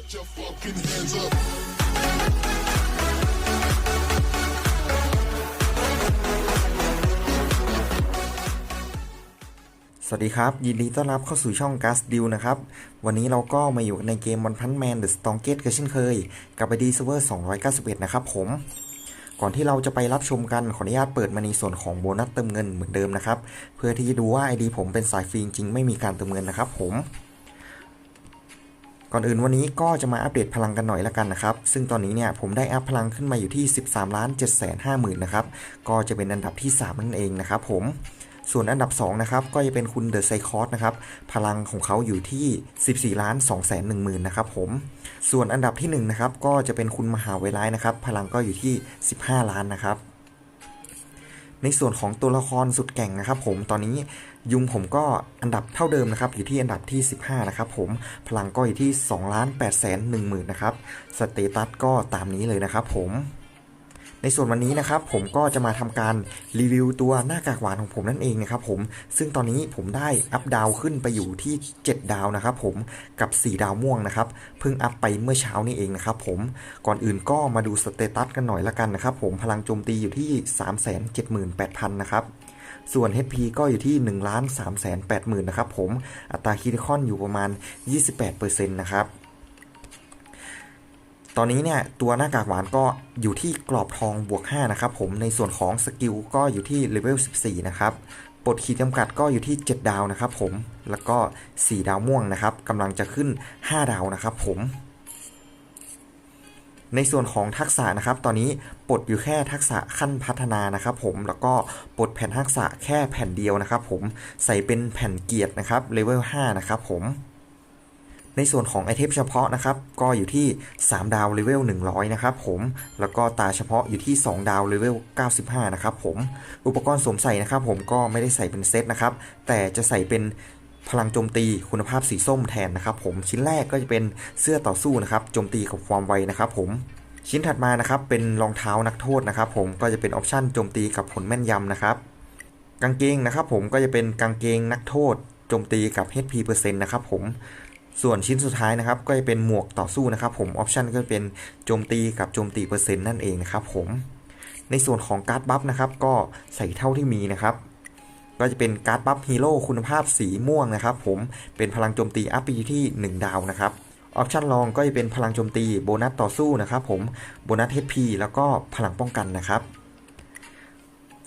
Get your fucking hands up. สวัสดีครับ ยินดีต้อนรับเข้าสู่ช่อง g a s d e a l นะครับ วันนี้เราก็มาอยู่ในเกม One Punch Man The Strongest กันเช่นเคย กับ ID Server 291 นะครับผม ก่อนที่เราจะไปรับชมกัน ขออนุญาตเปิดมาในส่วนของโบนัสเติมเงินเหมือนเดิมนะครับ เพื่อที่จะดูว่า ID ผมเป็นสายฟรีจริงไม่มีการเติมเงินนะครับผม ก่อนอื่นวันนี้ก็จะมาอัปเดตพลังกันหน่อยละกันนะครับ ซึ่งตอนนี้เนี่ยผมได้อัพพลังขึ้นมาอยู่ที่ 13ล้าน7 5 0 0 0 0นะครับ ก็จะเป็นอันดับที่ 3 นั่นเองนะครับผม ส่วนอันดับ 2 นะครับ ก็จะเป็นคุณเดอะไซคอสนะครับ พลังของเขาอยู่ที่ 14ล้าน2แสน1หมื่นนะครับผม ส่วนอันดับที่1นะครับ ก็จะเป็นคุณมหาเวลายนะครับ พลังก็อยู่ที่ 15 ล้านนะครับ ในส่วนของตัวละครสุดแก่งนะครับ ผมตอนนี้ยุงผมก็อันดับเท่าเดิมนะครับอยู่ที่อันดับที่ 15 นะครับผมพลังก็อยู่ที่2ล้าน8แสน1หมื่นนะครับสเตตัสก็ตามนี้เลยนะครับผม ในส่วนวันนี้นะครับผมก็จะมาทำการรีวิวตัวหน้ากากหวานของผมนั่นเองนะครับผมซึ่งตอนนี้ผมได้อัพดาวขึ้นไปอยู่ที่ 7 ดาวนะครับผมกับ 4 ดาวม่วงนะครับเพิ่งอัพไปเมื่อเช้านี้เองนะครับผมก่อนอื่นก็มาดูสเตตัสกันหน่อยละกันนะครับผมพลังโจมตีอยู่ที่ 378,000นะครับส่วน HP ก็อยู่ที่ 1 3 8 0 0 0 0 นะครับผม อัตราคิริคอนอยู่ประมาณ 28%นะครับ ตอนนี้เนี่ยตัวหน้ากากหวานก็อยู่ที่กรอบทองบวก 5 นะครับผมในส่วนของสกิลก็อยู่ที่เลเวล 14 นะครับปลดขีดจำกัดก็อยู่ที่ 7 ดาวนะครับผมแล้วก็ 4 ดาวม่วงนะครับกำลังจะขึ้น 5 ดาวนะครับผมในส่วนของทักษะนะครับ ตอนนี้ปลดอยู่แค่ทักษะขั้นพัฒนานะครับ ผมแล้วก็ปลดแผ่นทักษะแค่แผ่นเดียวนะครับ ผมใส่เป็นแผ่นเกียรตินะครับเลเวล5นะครับผม ในส่วนของไอเทมเฉพาะนะครับ ก็อยู่ที่ 3 ดาวเลเวล100 นะครับผม แล้วก็ตาเฉพาะอยู่ที่ 2 ดาวเลเวล95 นะครับผม อุปกรณ์สวมใส่นะครับผมก็ไม่ได้ใส่เป็นเซตนะครับ แต่จะใส่เป็นพลังโจมตีคุณภาพสีส้มแทนนะครับผม ชิ้นแรกก็จะเป็นเสื้อต่อสู้นะครับ โจมตีกับความไวนะครับผมชิ้นถัดมานะครับเป็นรองเท้านักโทษนะครับผมก็จะเป็นออปชั่นโจมตีกับผลแม่นยำนะครับ กางเกงนะครับผมก็จะเป็นกางเกงนักโทษโจมตีกับ HP เปอร์เซ็นต์นะครับผม ส่วนชิ้นสุดท้ายนะครับ ก็จะเป็นหมวกต่อสู้นะครับ ผมออปชันก็เป็นโจมตีกับโจมตีเปอร์เซ็นต์นั่นเองนะครับผมในส่วนของการ์ดบัฟนะครับ ก็ใส่เท่าที่มีนะครับ ก็จะเป็นการ์ดบัฟฮีโร่คุณภาพสีม่วงนะครับ ผมเป็นพลังโจมตีอัพไปที่ 1 ดาวนะครับออปชันรองก็จะเป็นพลังโจมตีโบนัสต่อสู้นะครับ ผมโบนัส HP แล้วก็พลังป้องกันนะครับ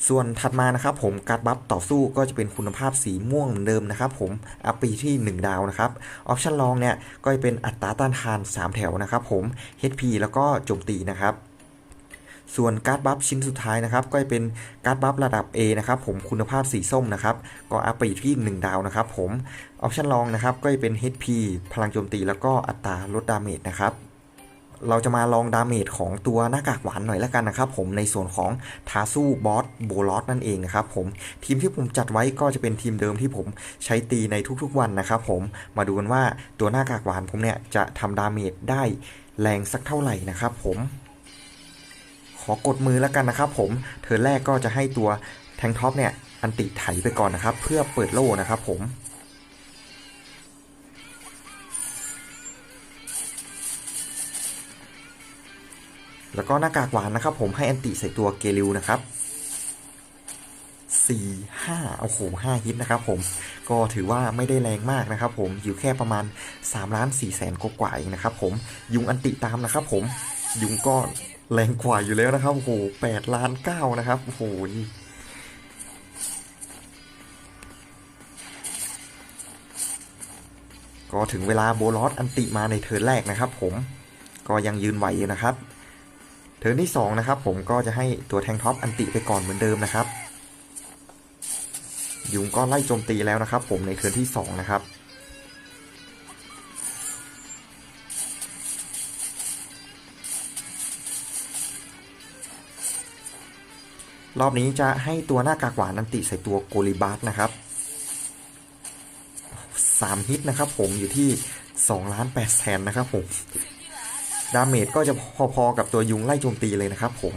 ส่วนถัดมานะครับผมการ์ดบัฟต่อสู้ก็จะเป็นคุณภาพสีม่วงเหมือนเดิมนะครับผมอัพไปที่ 1 ดาวนะครับออปชั่นรองเนี่ยก็จะเป็นอัตราต้านทาน 3 แถวนะครับผม HP แล้วก็โจมตีนะครับส่วนการ์ดบัฟชิ้นสุดท้ายนะครับ ก็จะเป็นการ์ดบัฟระดับ A นะครับผมคุณภาพสีส้มนะครับก็อัพไปอยู่ที่ 1 ดาวนะครับผมออปชั่นรองนะครับก็จะเป็น HP พลังโจมตีแล้วก็อัตราลดดาเมจนะครับ เราจะมาลองดาเมจของตัวหน้ากากหวานหน่อยแล้วกันนะครับผมในส่วนของทาซูบอสโบลอสนั่นเองนะครับผมทีมที่ผมจัดไว้ก็จะเป็นทีมเดิมที่ผมใช้ตีในทุกๆวันนะครับผมมาดูกันว่าตัวหน้ากากหวานผมเนี่ยจะทำดาเมจได้แรงสักเท่าไหร่นะครับผม ขอกดมือแล้วกันนะครับผมเทิร์นแรกก็จะให้ตัวแทงท็อปเนี่ยอันติไถไปก่อนนะครับ เพื่อเปิดโล่นะครับผม แล้วก็หน้ากากหวานนะครับผมให้อันติใส่ตัวเกลิวนะครับสี่ห้าโอ้โหห้าฮิตนะครับผมก็ถือว่าไม่ได้แรงมากนะครับผมอยู่แค่ประมาณ3ล้าน4แสนกว่าๆเองนะครับผมยุงอันติตามนะครับผมยุงก็แรงกว่าอยู่แล้วนะครับโอ้โหแปดล้านเก้านะครับโอ้โหก็ถึงเวลาโบลอสอันติมาในเทิร์นแรกนะครับผมก็ยังยืนไหวอยู่นะครับ เทิร์นที่2นะครับผมก็จะให้ตัวแทงท็อปอันติไปก่อนเหมือนเดิมนะครับ ยุงก็ไล่โจมตีแล้วนะครับ ผมในเทิร์นที่2นะครับรอบนี้จะให้ตัวหน้ากากหวานอันติใส่ตัวโกลิบัสนะครับ 3 ฮิตนะครับผมอยู่ที่2ล้าน8แสนนะครับผม ดาเมจก็จะพอๆกับตัวยุงไล่โจมตีเลยนะครับผม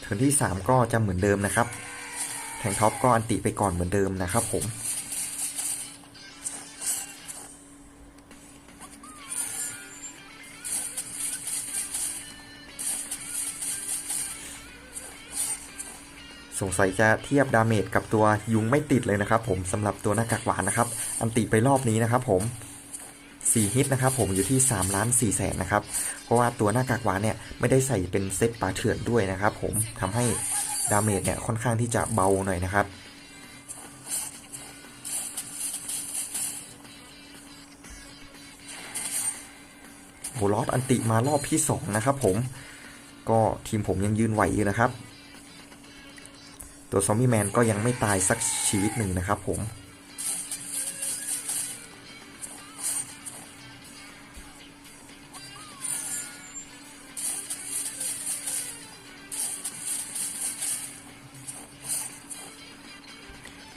เทิร์นที่ 3 ก็จะเหมือนเดิมนะครับ แทงท็อปก็อันติไปก่อนเหมือนเดิมนะครับผม สงสัยจะเทียบดาเมจกับตัวยุงไม่ติดเลยนะครับ ผมสำหรับตัวหน้ากากหวานนะครับอันติไปรอบนี้นะครับ ผม4ฮิตนะครับผมอยู่ที่3ล้าน4แสนนะครับเพราะว่าตัวหน้ากากหวานเนี่ยไม่ได้ใส่เป็นเซตปลาเถื่อนด้วยนะครับ ผมทำให้ดาเมจเนี่ยค่อนข้างที่จะเบาหน่อยนะครับโหลอสอันติมารอบที่ 2 นะครับผมก็ทีมผมยังยืนไหวอยู่นะครับ ตัวซอมบี้แมนก็ยังไม่ตายสักชีวิตหนึ่งนะครับผม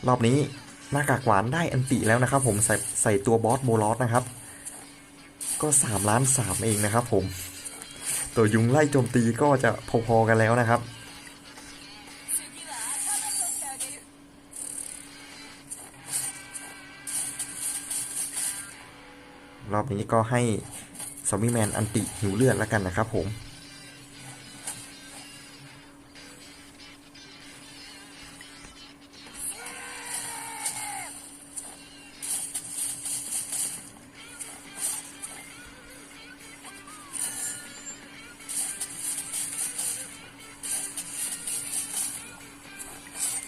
รอบนี้หน้ากากหวานได้อันติแล้วนะครับผมใส่ใส่ตัวบอสโบลอสนะครับ ก็3ล้าน3เองนะครับผม ตัวยุงไล่โจมตีก็จะพอๆกันแล้วนะครับ รอบนี้ก็ให้ซอมบี้แมนอันติหิวเลือดแล้วกันนะครับผม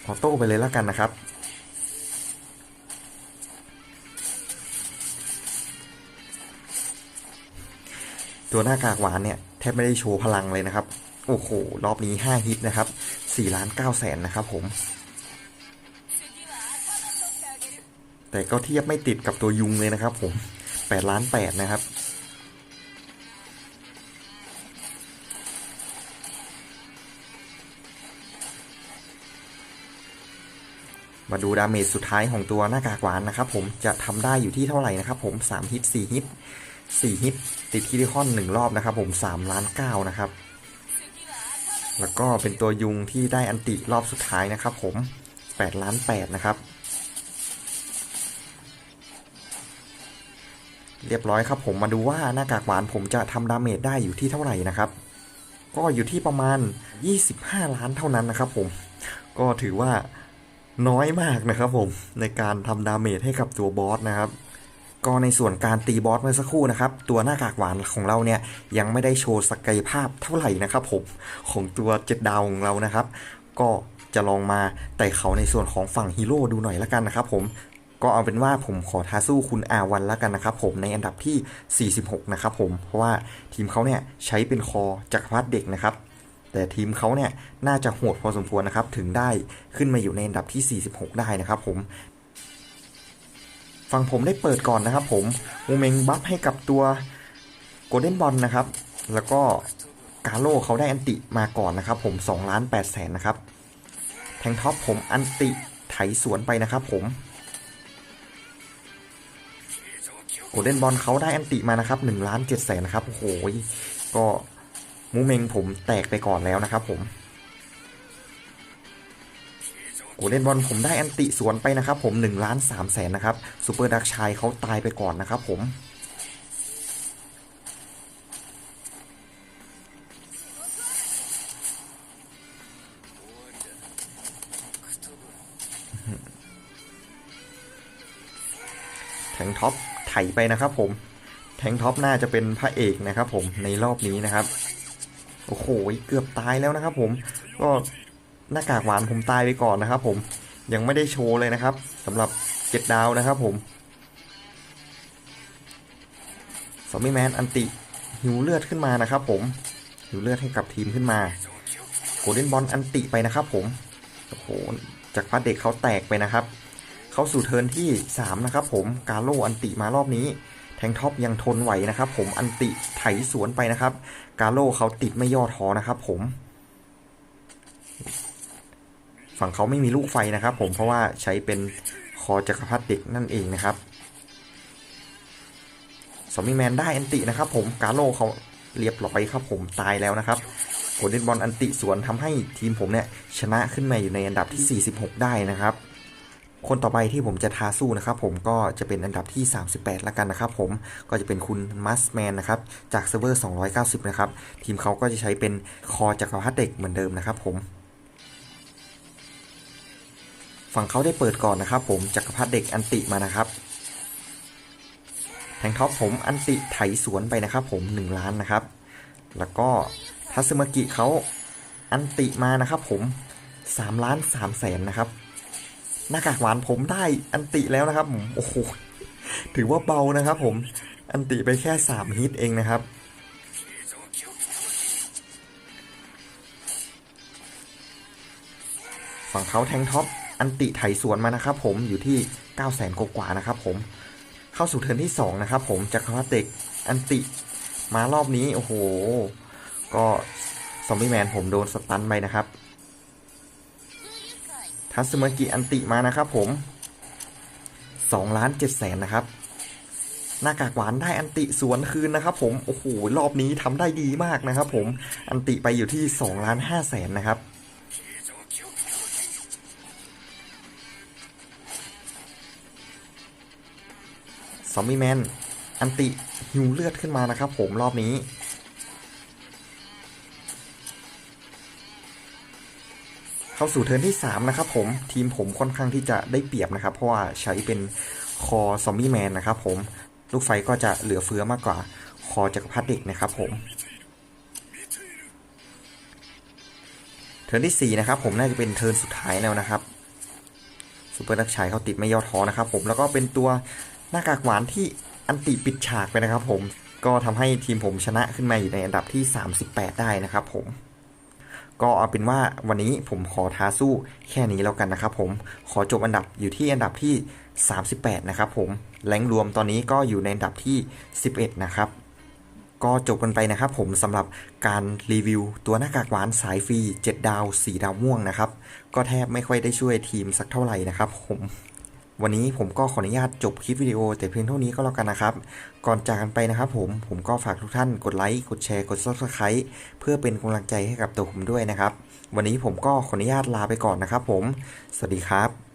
ออโต้ไปเลยแล้วกันนะครับ ตัวหน้ากากหวานเนี่ยแทบไม่ได้โชว์พลังเลยนะครับ โอ้โห รอบนี้ 5 ฮิตนะครับ4ล้าน9แสนนะครับผม แต่ก็เทียบไม่ติดกับตัวยุงเลยนะครับผม8ล้าน8นะครับมาดูดาเมจสุดท้ายของตัวหน้ากากหวานนะครับผมจะทำได้อยู่ที่เท่าไหร่นะครับผม 3 ฮิต 4 ฮิต 4 ฮิตติดคิริคอน 1 รอบนะครับ ผม3ล้าน9นะครับ แล้วก็เป็นตัวยุงที่ได้อันติรอบสุดท้ายนะครับผม8ล้าน8นะครับ เรียบร้อยครับผมมาดูว่าหน้ากากหวานผมจะทำดาเมจได้อยู่ที่เท่าไหร่นะครับ ก็อยู่ที่ประมาณ 25 ล้านเท่านั้นนะครับ ผม ก็ถือว่าน้อยมากนะครับผมในการทำดาเมจให้กับตัวบอสนะครับ ก็ในส่วนการตีบอสเมื่อสักครู่นะครับ ตัวหน้ากากหวานของเราเนี่ยยังไม่ได้โชว์ศักยภาพเท่าไหร่นะครับผมของตัวเจ็ดดาวของเรานะครับ ก็จะลองมาไต่เขาในส่วนของฝั่งฮีโร่ดูหน่อยละกันนะครับผมก็เอาเป็นว่าผมขอท้าสู้คุณอาวันละกันนะครับผมในอันดับที่ 46 นะครับผมเพราะว่าทีมเขาเนี่ยใช้เป็นคอจักรพรรดิเด็กนะครับ แต่ทีมเขาเนี่ยน่าจะโหดพอสมควรนะครับ ถึงได้ขึ้นมาอยู่ในอันดับที่ 46 ได้นะครับผม ฝั่งผมได้เปิดก่อนนะครับผมมูเมงบัฟให้กับตัวโกลเด้นบอลนะครับ แล้วก็กาโลเขาได้อันติมาก่อนนะครับ ผม2ล้าน8แสนนะครับ แทงท็อปผมอันติไถสวนไปนะครับผมโกลเด้นบอลเขาได้อันติมานะครับ1ล้าน7แสนนะครับ โอ้โห ก็มูเมงผมแตกไปก่อนแล้วนะครับผม โกลเด้นบอลผมได้อันติสวนไปนะครับผม1ล้าน3แสนนะครับซูเปอร์ดักชัยเขาตายไปก่อนนะครับผมแทงท็อปไถไปนะครับผมแทงท็อปน่าจะเป็นพระเอกนะครับผมในรอบนี้นะครับ โอ้โหเกือบตายแล้วนะครับผมก็ หน้ากากหวานผมตายไปก่อนนะครับ ผมยังไม่ได้โชว์เลยนะครับสำหรับเจ็ดดาวนะครับผมซอมบี้แมนอันติหิวเลือดขึ้นมานะครับ ผมหิวเลือดให้กับทีมขึ้นมาโกลเด้นบอลอันติไปนะครับ ผมโอ้โหจากพัดเด็กเขาแตกไปนะครับ เข้าสู่เทิร์นที่ 3 นะครับ ผมกาโลอันติมารอบนี้ แทงท็อปยังทนไหวนะครับ ผมอันติไถสวนไปนะครับ กาโลเขาติดไม่ย่อท้อนะครับ ผม ฝั่งเขาไม่มีลูกไฟนะครับผมเพราะว่าใช้เป็นคอจักรพรรดิเด็กนั่นเองนะครับซอมบี้แมนได้อันตินะครับผมกาโลเขาเรียบร้อยครับผมตายแล้วนะครับโกลเด้นบอลอันติสวนทำให้ทีมผมเนี่ยชนะขึ้นมาอยู่ในอันดับที่ 46 ได้นะครับ คนต่อไปที่ผมจะท้าสู้นะครับผมก็จะเป็นอันดับที่ 38ละกันนะครับผมก็จะเป็นคุณมัสแมนนะครับจากเซิร์ฟเวอร์ 290 นะครับทีมเขาก็จะใช้เป็นคอจักรพรรดิเด็กเหมือนเดิมนะครับผม ฝั่งเขาได้เปิดก่อนนะครับ ผมจักรพรรดิเด็กอันติมานะครับแทงท็อปผมอันติไถสวนไปนะครับ ผม1ล้านนะครับ แล้วก็ทัสมากิเขาอันติมานะครับ ผม3ล้าน3แสนนะครับ หน้ากากหวานผมได้อันติแล้วนะครับผมโอ้โหถือว่าเบานะครับ ผมอันติไปแค่ 3 ฮิตเองนะครับฝั่งเขาแทงท็อป อันติไถสวนมานะครับผมอยู่ที่ 9 0 0 0 0กว่านะครับผมเข้าสู่เทิร์นที่ 2 นะครับผมจากคาร์เด็กอันติมารอบนี้ โอ้โห ก็ซอมบี้แมนผมโดนสตันไปนะครับ ทัสมากิอันติมานะครับผม2ล้าน7แสนนะครับ หน้ากากหวานได้อันติสวนคืนนะครับผม โอ้โห รอบนี้ทำได้ดีมากนะครับผม อันติไปอยู่ที่2ล้าน5แสนนะครับ ซอมบี้แมน อันติหิวเลือดขึ้นมานะครับผมรอบนี้ เข้าสู่เทิร์นที่ 3 นะครับผมทีมผมค่อนข้างที่จะได้เปรียบนะครับ เพราะว่าใช้เป็นคอซอมบี้แมนนะครับผมลูกไฟก็จะเหลือเฟือมากกว่าคอจักรพรรดิเด็กนะครับผมเทิร์นที่ 4 นะครับผมน่าจะเป็นเทิร์นสุดท้ายแล้วนะครับซูเปอร์นักชัยเขาติดไม่ย่อท้อนะครับผมแล้วก็เป็นตัว หน้ากากหวานที่อันติปิดฉากไปนะครับผมก็ทำให้ทีมผมชนะขึ้นมาอยู่ในอันดับที่ 38 ได้นะครับผม ก็เอาเป็นว่าวันนี้ผมขอท้าสู้แค่นี้แล้วกันนะครับผมขอจบอันดับอยู่ที่อันดับที่ 38 นะครับผมแรงรวมตอนนี้ก็อยู่ในอันดับที่ 11 นะครับ ก็จบกันไปนะครับผมสำหรับการรีวิวตัวหน้ากากหวานสายฟรี 7 ดาว 4 ดาวม่วงนะครับ ก็แทบไม่ค่อยได้ช่วยทีมสักเท่าไหร่นะครับผม วันนี้ผมก็ขออนุญาตจบคลิปวิดีโอแต่เพียงเท่านี้ก็แล้วกันนะครับ ก่อนจากกันไปนะครับผม ผมก็ฝากทุกท่านกดไลค์ กดแชร์ กด subscribe เพื่อเป็นกำลังใจให้กับตัวผมด้วยนะครับ วันนี้ผมก็ขออนุญาตลาไปก่อนนะครับผม สวัสดีครับ